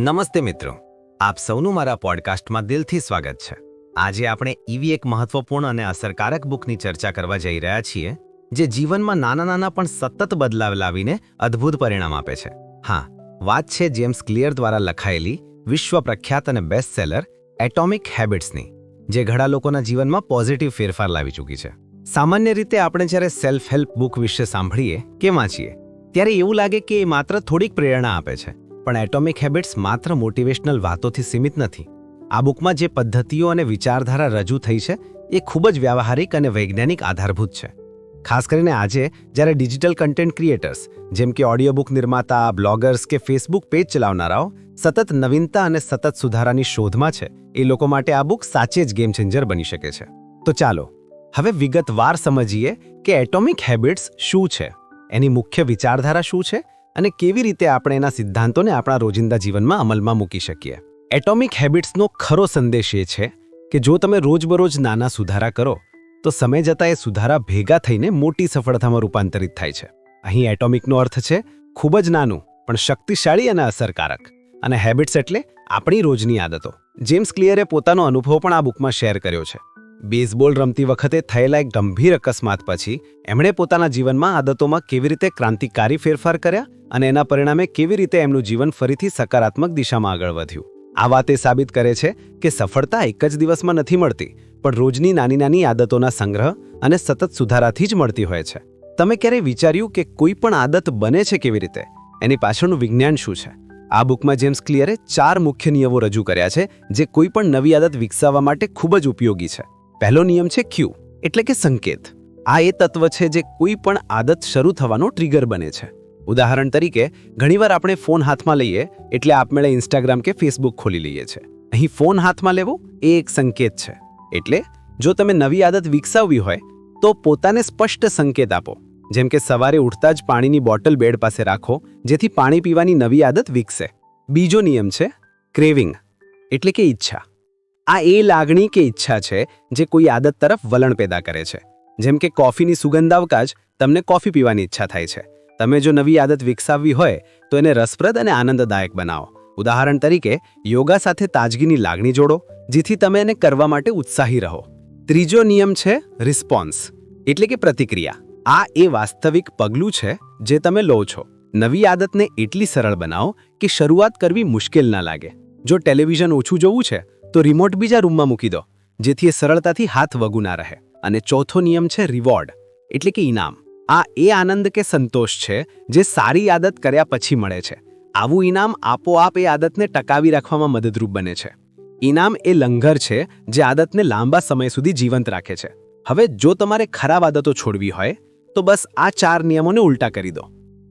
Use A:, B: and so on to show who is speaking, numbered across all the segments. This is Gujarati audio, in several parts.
A: નમસ્તે મિત્રો. આપ સૌનું મારા પોડકાસ્ટમાં દિલથી સ્વાગત છે. આજે આપણે એવી એક મહત્વપૂર્ણ અને અસરકારક બુકની ચર્ચા કરવા જઈ રહ્યા છીએ, જે જીવનમાં નાના નાના પણ સતત બદલાવ લાવીને અદ્ભુત પરિણામ આપે છે. હા, વાત છે જેમ્સ ક્લિયર દ્વારા લખાયેલી વિશ્વ પ્રખ્યાત અને બેસ્ટ સેલર એટોમિક હેબિટ્સની જે ઘણા લોકોના જીવનમાં પોઝિટિવ ફેરફાર લાવી ચૂકી છે. સામાન્ય રીતે આપણે જ્યારે સેલ્ફ હેલ્પ બુક વિશે સાંભળીએ કે વાંચીએ ત્યારે એવું લાગે કે એ માત્ર થોડીક પ્રેરણા આપે છે. પણ એટોમિક હેબિટ્સ માત્ર મોટિવેશનલ વાતોથી સીમિત નથી. આ બુકમાં જે પદ્ધતિઓ અને વિચારધારા રજૂ થઈ છે, એ ખૂબ જ વ્યાવહારિક અને વૈજ્ઞાનિક આધારભૂત છે. ખાસ કરીને આજે, જ્યારે ડિજિટલ કન્ટેન્ટ ક્રિએટર્સ જેમ કે ઓડિયો બુક નિર્માતા બ્લોગર્સ કે ફેસબુક પેજ ચલાવનારાઓ, સતત નવીનતા અને સતત સુધારાની શોધમાં છે, એ લોકો માટે આ બુક સાચે જ ગેમ ચેન્જર બની શકે છે. તો ચાલો, હવે વિગતવાર સમજીએ કે એટોમિક હેબિટ્સ શું છે? એની મુખ્ય વિચારધારા શું છે? અને કેવી રીતે આપણે એના સિદ્ધાંતોને આપણા રોજિંદા જીવનમાં અમલમાં મૂકી શકીએ? એટોમિક હેબિટ્સનો ખરો સંદેશ એ છે કે જો તમે રોજબરોજ નાના સુધારા કરો, તો સમય જતાં એ સુધારા ભેગા થઈને મોટી સફળતામાં રૂપાંતરિત થાય છે. અહીં એટોમિકનો અર્થ છે ખૂબ જ નાનું, પણ શક્તિશાળી અને અસરકારક. અને હેબિટ્સ એટલે આપણી રોજની આદતો. જેમ્સ ક્લિયરે પોતાનો અનુભવ પણ આ બુકમાં શેર કર્યો છે. બેઝબોલ રમતી વખતે થયેલા એક ગંભીર અકસ્માત પછી એમણે પોતાના જીવનમાં આદતોમાં કેવી રીતે ક્રાંતિકારી ફેરફાર કર્યા અને એના પરિણામે કેવી રીતે એમનું જીવન ફરીથી સકારાત્મક દિશામાં આગળ વધ્યું? આ વાત એ સાબિત કરે છે કે સફળતા એક જ દિવસમાં નથી મળતી, પણ રોજની નાની નાની આદતોના સંગ્રહ અને સતત સુધારાથી જ મળતી હોય છે. તમે ક્યારેય વિચાર્યું કે કોઈ પણ આદત બને છે કેવી રીતે? એની પાછળનું વિજ્ઞાન શું છે? આ બુકમાં જેમ્સ ક્લિયરે ચાર મુખ્ય નિયમો રજૂ કર્યા છે, જે કોઈ પણ નવી આદત વિકસાવવા માટે ખૂબ જ ઉપયોગી છે. પહેલો નિયમ છે ક્યુ, એટલે કે સંકેત. આ એ તત્વ છે જે કોઈ પણ આદત શરૂ થવાનો ટ્રિગર બને છે. ઉદાહરણ તરીકે, ઘણીવાર આપણે ફોન હાથમાં લઈએ એટલે આપમેળે ઇન્સ્ટાગ્રામ કે ફેસબુક ખોલી લઈએ છીએ અહીં ફોન હાથમાં લેવો એ એક સંકેત છે. એટલે, જો તમે નવી આદત વિકસાવવી હોય, તો પોતાને સ્પષ્ટ સંકેત આપો. જેમ કે સવારે ઉઠતા જ પાણીની બોટલ બેડ પાસે રાખો, જેથી પાણી પીવાની નવી આદત વિકસે. બીજો નિયમ છે, ક્રેવિંગ, એટલે કે ઈચ્છા. આ એ લાગણી કે ઈચ્છા છે જે કોઈ આદત તરફ વલણ પેદા કરે છે. જેમ કે કોફીની સુગંધ આવતા જ તમને કોફી પીવાની ઈચ્છા થાય છે. તમે જો નવી આદત વિકસાવવી હોય, તો એને રસપ્રદ અને આનંદદાયક બનાવો. ઉદાહરણ તરીકે, યોગા સાથે તાજગીની લાગણી જોડો, જેથી તમે એને કરવા માટે ઉત્સાહી રહો. ત્રીજો નિયમ છે, રિસ્પોન્સ, એટલે કે પ્રતિક્રિયા. આ એ વાસ્તવિક પગલું છે જે તમે લો છો. નવી આદતને એટલી સરળ બનાવો કે શરૂઆત કરવી મુશ્કેલ ના લાગે. જો ટેલિવિઝન ઓછું જોવું છે તો રિમોટ બીજા રૂમમાં મૂકી દો, જેથી એ સરળતાથી હાથ વગુ ના રહે. અને ચોથો નિયમ છે રિવોર્ડ એટલે કે ઇનામ. આ એ આનંદ કે સંતોષ છે જે સારી આદત કર્યા પછી મળે છે. આવું ઇનામ આપોઆપ એ આદતને ટકાવી રાખવામાં મદદરૂપ બને છે. ઇનામ એ લંગર છે જે આદતને લાંબા સમય સુધી જીવંત રાખે છે. હવે જો તમારે ખરાબ આદતો છોડવી હોય, તો બસ આ ચાર નિયમોને ઉલટા કરી દો.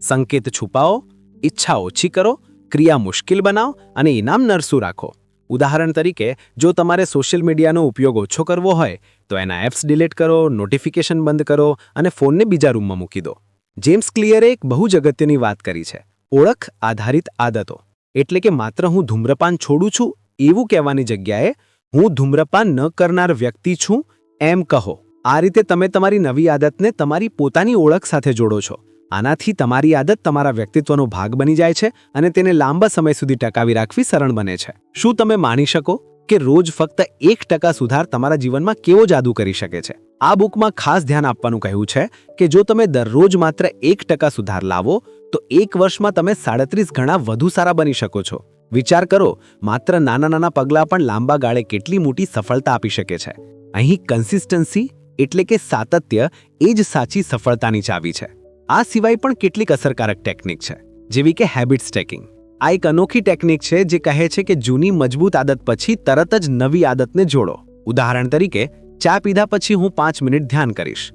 A: સંકેત છુપાવો, ઈચ્છા ઓછી કરો, ક્રિયા મુશ્કેલ બનાવો અને ઇનામ નરસું રાખો. ઉદાહરણ તરીકે, જો તમારે સોશિયલ મીડિયાનો ઉપયોગ ઓછો કરવો હોય, તો એના એપ્સ ડિલીટ કરો, નોટિફિકેશન બંધ કરો અને ફોનને બીજા રૂમમાં મૂકી દો. જેમ્સ ક્લિયરે એક બહુ જ અગત્યની વાત કરી છે. ઓળખ આધારિત આદતો. એટલે કે માત્ર હું ધૂમ્રપાન છોડું છું, એવું કહેવાની જગ્યાએ, હું ધૂમ્રપાન ન કરનાર વ્યક્તિ છું, એમ કહો. આ રીતે તમે તમારી નવી આદતને તમારી પોતાની ઓળખ સાથે જોડો છો. આનાથી તમારી આદત તમારા વ્યક્તિત્વનો ભાગ બની જાય છે અને તેને લાંબા સમય સુધી ટકાવી રાખવી સરળ બને છે. શું તમે માની શકો કે રોજ ફક્ત એક ટકા સુધાર તમારા જીવનમાં કેવો જાદુ કરી શકે છે? આ બુકમાં ખાસ ધ્યાન આપવાનું કહ્યું છે કે જો તમે દરરોજ માત્ર એક ટકા સુધાર લાવો, તો એક વર્ષમાં તમે સાડત્રીસ ગણા વધુ સારા બની શકો છો. વિચાર કરો, માત્ર નાના નાના પગલાં પણ લાંબા ગાળે કેટલી મોટી સફળતા આપી શકે છે. અહીં કન્સિસ્ટન્સી એટલે કે સાતત્ય એ જ સાચી સફળતાની ચાવી છે. આ સિવાય પણ કેટલીક અસરકારક ટેકનિક છે, જેવી કે હેબિટ સ્ટેકિંગ આ એક અનોખી ટેકનિક છે જે કહે છે કે જૂની મજબૂત આદત પછી તરત જ નવી આદતને જોડો. ઉદાહરણ તરીકે, ચા પીધા પછી હું પાંચ મિનિટ ધ્યાન કરીશ.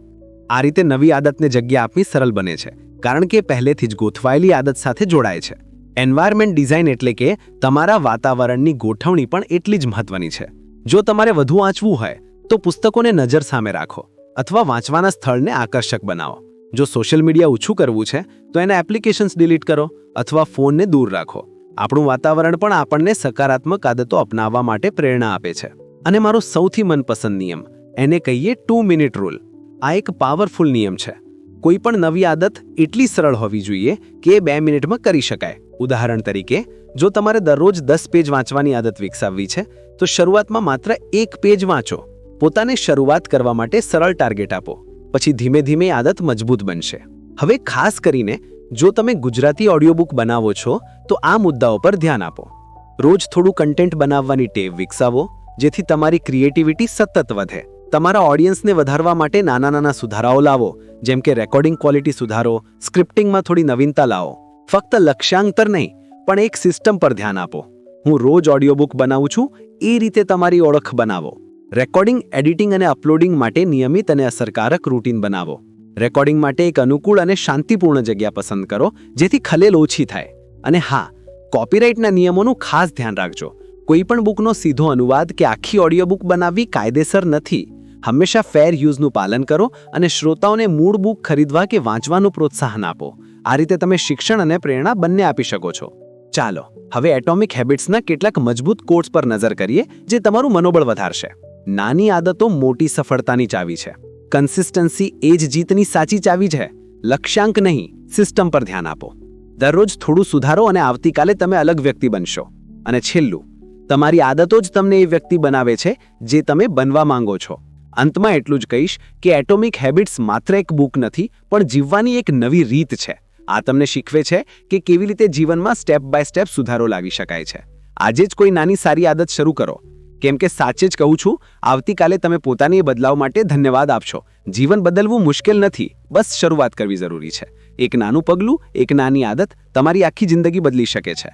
A: આ રીતે નવી આદતને જગ્યા આપવી સરળ બને છે, કારણ કે પહેલેથી જ ગોઠવાયેલી આદત સાથે જોડાય છે. એન્વાયરમેન્ટ ડિઝાઇન એટલે કે તમારા વાતાવરણની ગોઠવણી પણ એટલી જ મહત્વની છે. જો તમારે વધુ વાંચવું હોય, તો પુસ્તકોને નજર સામે રાખો, અથવા વાંચવાના સ્થળને આકર્ષક બનાવો. જો સોશિયલ મીડિયા ઓછું કરવું છે, તો એના એપ્લિકેશન્સ ડિલીટ કરો અથવા ફોનને દૂર રાખો. આપણું વાતાવરણ પણ આપણને સકારાત્મક આદતો અપનાવવા માટે પ્રેરણા આપે છે. અને મારો સૌથી મનપસંદ નિયમ, એને કહીએ ટુ મિનિટ રૂલ આ એક પાવરફુલ નિયમ છે. કોઈ પણ નવી આદત એટલી સરળ હોવી જોઈએ કે એ બે મિનિટમાં કરી શકાય. ઉદાહરણ તરીકે,
B: જો તમારે દરરોજ દસ પેજ વાંચવાની આદત વિકસાવવી છે, તો શરૂઆતમાં માત્ર એક પેજ વાંચો. પોતાને શરૂઆત કરવા માટે સરળ ટાર્ગેટ આપો. પછી ધીમે ધીમે આદત મજબૂત બનશે. હવે ખાસ કરીને, જો તમે ગુજરાતી ઓડિયોબુક બનાવો છો, તો આ મુદ્દાઓ પર ધ્યાન આપો. રોજ થોડું કન્ટેન્ટ બનાવવાની ટેવ વિકસાવો, જેથી તમારી ક્રિએટિવિટી સતત વધે. તમારા ઓડિયન્સને વધારવા માટે નાના નાના સુધારાઓ લાવો, જેમ કે રેકોર્ડિંગ ક્વોલિટી સુધારો સ્ક્રિપ્ટિંગમાં થોડી નવીનતા લાવો. ફક્ત લક્ષ્યાંતર નહીં, પણ એક સિસ્ટમ પર ધ્યાન આપો. હું રોજ ઓડિયોબુક બનાવું છું, એ રીતે તમારી ઓળખ બનાવો. રેકોર્ડિંગ, એડિટિંગ અને અપલોડિંગ માટે નિયમિત અને અસરકારક રૂટીન બનાવો. રેકોર્ડિંગ માટે એક અનુકૂળ અને શાંતિપૂર્ણ જગ્યા પસંદ કરો, જેથી ખલેલ ઓછી થાય. અને હા, કોપીરાઇટના નિયમોનું ખાસ ધ્યાન રાખજો. કોઈપણ બુકનો સીધો અનુવાદ કે આખી ઓડિયો બુક બનાવવી કાયદેસર નથી. હંમેશા ફેર યુઝનું પાલન કરો અને શ્રોતાઓને મૂળ બુક ખરીદવા કે વાંચવાનું પ્રોત્સાહન આપો. આ રીતે તમે શિક્ષણ અને પ્રેરણા બંને આપી શકો છો. ચાલો, હવે એટોમિક હેબિટ્સના કેટલાક મજબૂત કોર્સ પર નજર કરીએ, જે તમારું મનોબળ વધારશે. નાની આદતો મોટી સફળતાની ચાવી છે. કન્સિસ્ટન્સી એ જ જીતની સાચી ચાવી છે. લક્ષ્યાંક નહીં સિસ્ટમ પર ધ્યાન આપો. દરરોજ થોડું સુધારો અને આવતીકાલે તમે અલગ વ્યક્તિ બનશો. અને છેલ્લું, તમારી આદતો જ તમને એ વ્યક્તિ બનાવે છે જે તમે બનવા માંગો છો. અંતમાં એટલું જ કહીશ કે એટોમિક હેબિટ્સ માત્ર એક બુક નથી, પણ જીવવાની એક નવી રીત છે. આ તમને શીખવે છે કે કેવી રીતે જીવનમાં સ્ટેપ બાય સ્ટેપ સુધારો લાવી શકાય છે. આજે જ કોઈ નાની સારી આદત શરૂ કરો. કેમ કે સાચે જ કહું છું, આવતીકાલે તમે પોતાની બદલાવ માટે ધન્યવાદ આપશો. જીવન બદલવું મુશ્કેલ નથી, બસ શરૂઆત કરવી જરૂરી છે. એક નાનું પગલું, એક નાની આદત તમારી આખી જિંદગી બદલી શકે છે.